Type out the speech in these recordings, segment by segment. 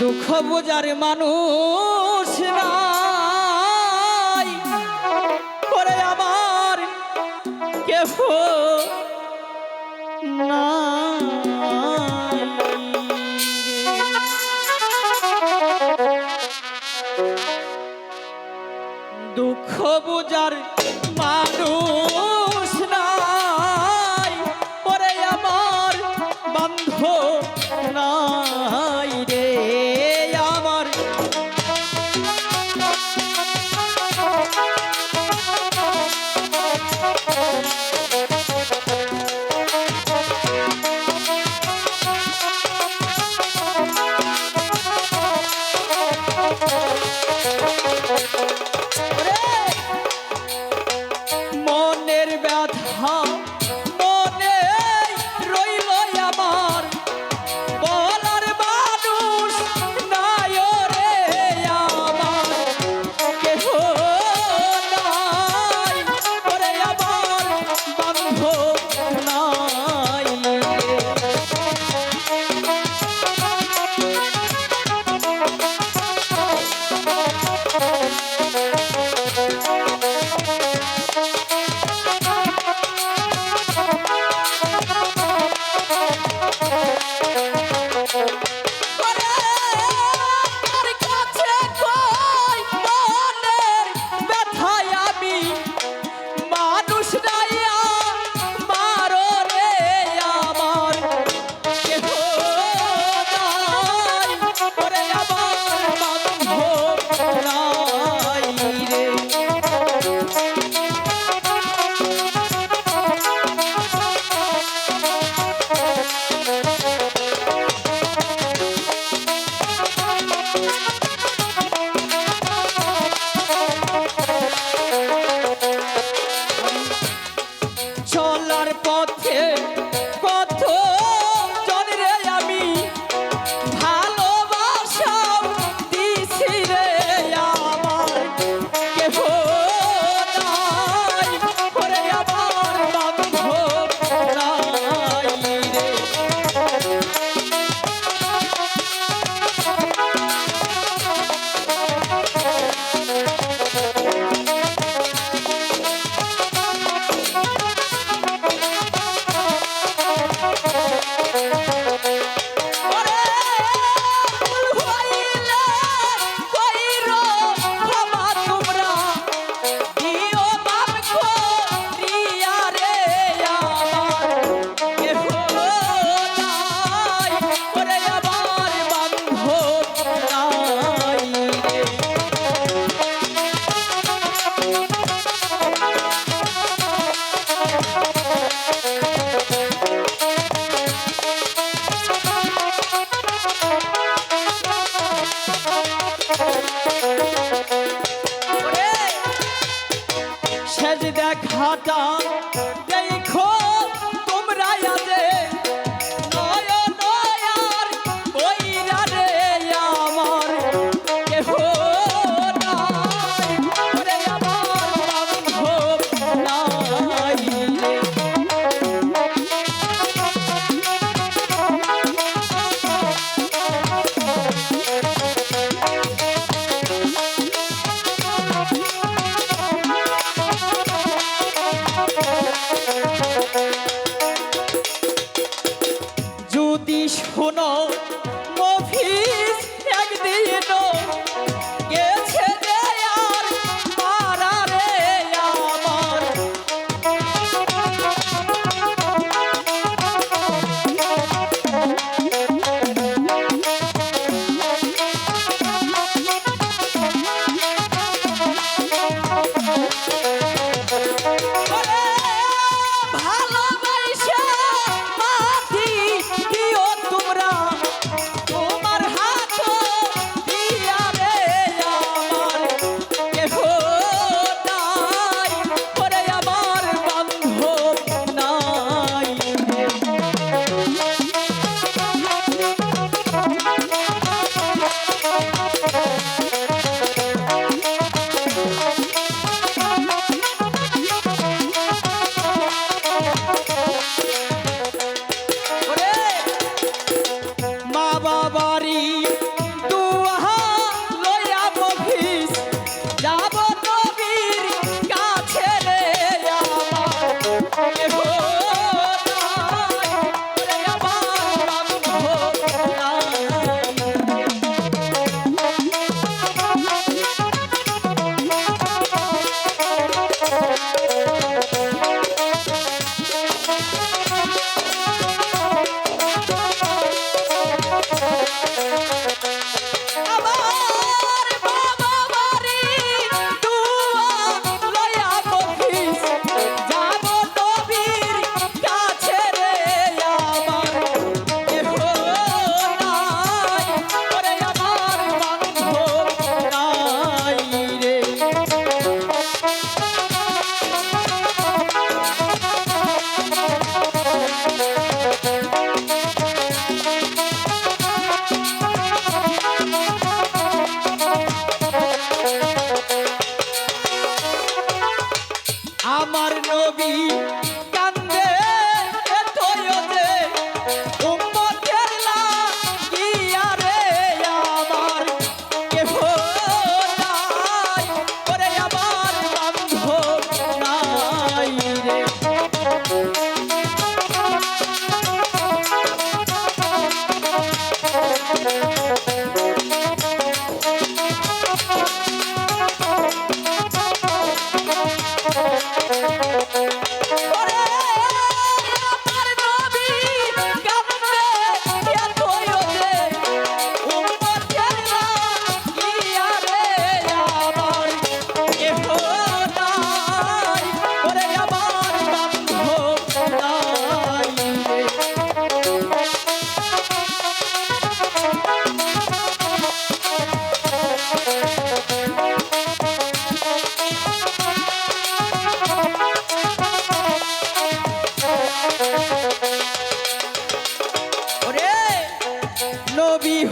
দুঃখ বোঝার মানুষ নাই। করে আমার কেহ নাই দুঃখ বোঝার মানুষ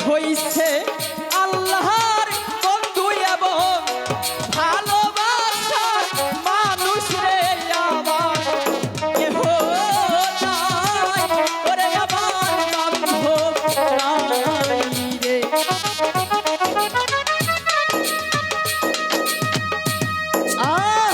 হইছে আল্লাহর বন্ধু এবং ভালোবাসার মানুষ রে আমার। কেহ ওরে আমার রে। আহ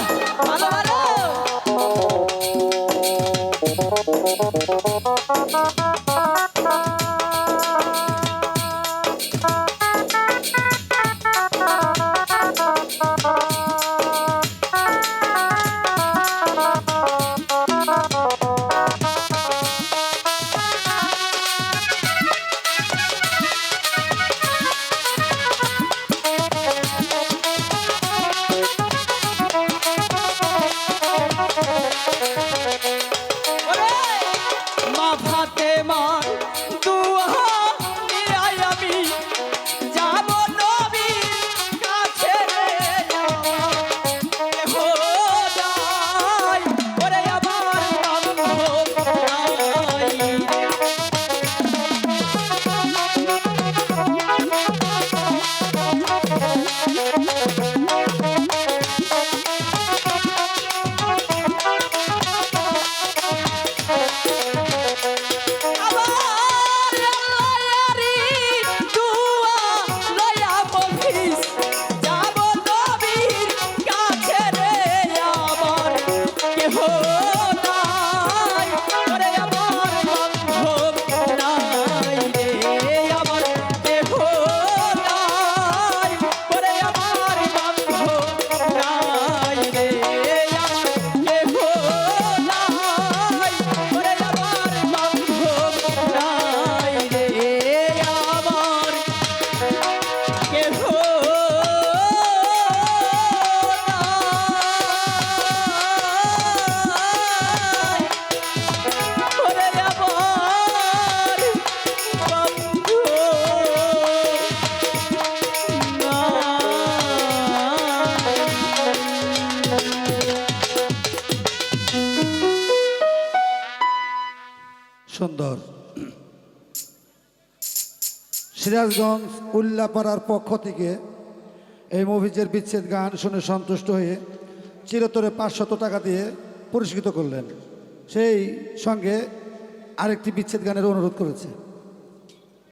সুন্দর। সিরাজগঞ্জ উল্লাপাড়ার পক্ষ থেকে এই মুভিজের বিচ্ছেদ গান শুনে সন্তুষ্ট হয়ে চিরতরে পাঁচশত টাকা দিয়ে পুরস্কৃত করলেন। সেই সঙ্গে আরেকটি বিচ্ছেদ গানের অনুরোধ করেছে।